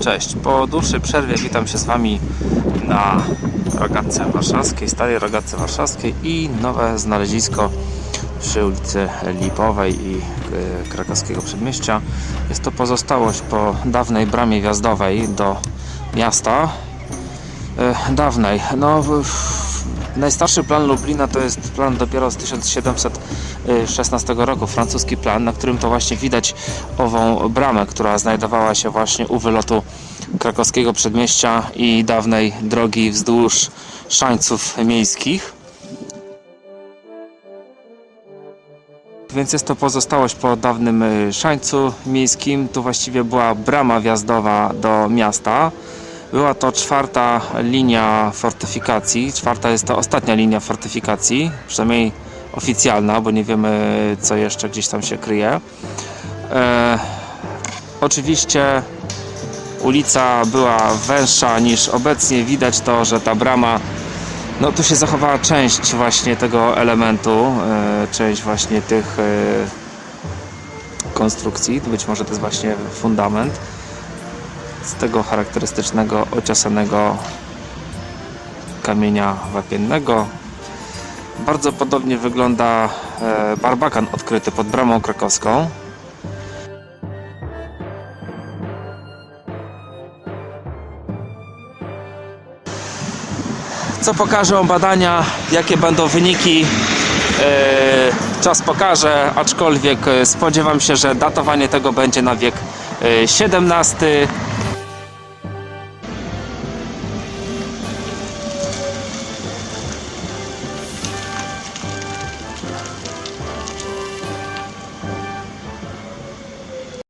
Cześć, po dłuższej przerwie witam się z Wami na Rogatce Warszawskiej, Starej Rogatce Warszawskiej i nowe znalezisko przy ulicy Lipowej i e, krakowskiego przedmieścia. Jest to pozostałość po dawnej bramie wjazdowej do miasta. E, Dawnej. No, najstarszy plan Lublina to jest plan dopiero z 1716 roku, francuski plan, na którym to właśnie widać ową bramę, która znajdowała się właśnie u wylotu krakowskiego przedmieścia i dawnej drogi wzdłuż szańców miejskich. Więc jest to pozostałość po dawnym y, szańcu miejskim. Tu właściwie była brama wjazdowa do miasta. Była to czwarta linia fortyfikacji. Czwarta jest to ostatnia linia fortyfikacji, przynajmniej oficjalna, bo nie wiemy co jeszcze gdzieś tam się kryje. E, oczywiście ulica była węższa niż obecnie. Widać to, że ta brama no tu się zachowała część właśnie tego elementu, e, część właśnie tych e, konstrukcji. Być może to jest właśnie fundament z tego charakterystycznego, ociosanego kamienia wapiennego. Bardzo podobnie wygląda e, barbakan odkryty pod bramą krakowską. Co pokażą badania, jakie będą wyniki, e, czas pokaże, aczkolwiek e, spodziewam się, że datowanie tego będzie na wiek XVII